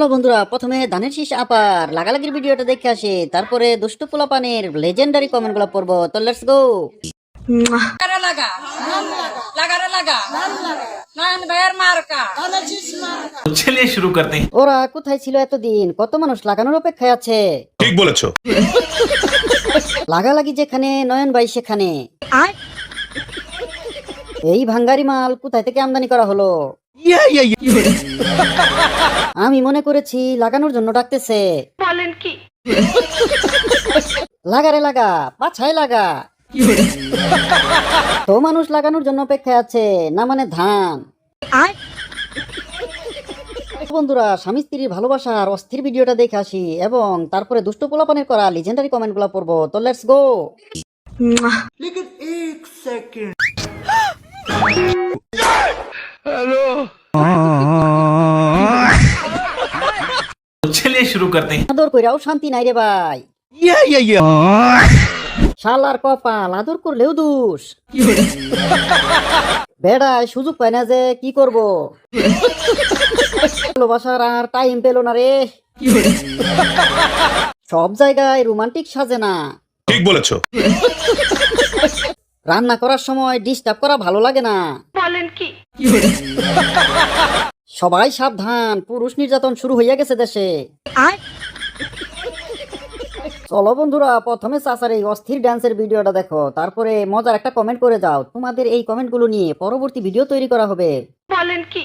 Hello বন্ধুরা প্রথমে ধানের শীষ আপার লাগালাগির ভিডিওটা দেখে আসি। তারপরে দুষ্টু পোলাপানের লেজেন্ডারি কমেন্টগুলো পড়ব। তো লেটস গো ওরা কোথায় ছিল এতদিন? কত মানুষ লাগানোর অপেক্ষায় আছে? ঠিক বলেছ। লাগালাগি যেখানে নয়ন ভাই সেখানে। এই ভাঙ্গারি মাল কোথায় থেকে আমদানি করা হলো? আমি মনে করেছি লাগানোর জন্য ডাকতেছে। বলেন কি? লাগারে লাগা পাছায় লাগা। তো মানুষ লাগানোর জন্য অপেক্ষায় আছে না মানে ধান। বন্ধুরা স্বামী স্ত্রীর ভালোবাসার অস্থির ভিডিওটা দেখে আসি এবং তারপরে দুষ্ট পোলাপানের করা লিজেন্ডারি কমেন্টগুলো পড়ব। তো লেটস গো শুরু করতে আদর কইরাও শান্তি নাই রে ভাই। ইয়া ইয়া ইয়া। শালার কপাল আদর করলেও দোষ। বেড়ায় সুযোগ পায় না যে কি করব। ভালোবাসার আর টাইম পেল না রে। সব জায়গায় রোমান্টিক সাজে না। ঠিক বলেছ। রান্না করার সময় ডিস্টার্ব করা ভালো লাগে না। বলেন কি? সবাই সাবধান পুরুষ নির্যাতন শুরু হইয়া গেছে দেশে। চলো বন্ধুরা প্রথমে চাচার এই অস্থির ড্যান্সের ভিডিওটা দেখো। তারপরে মজার একটা কমেন্ট করে যাও। তোমাদের এই কমেন্টগুলো নিয়ে পরবর্তী ভিডিও তৈরি করা হবে। বলেন কি?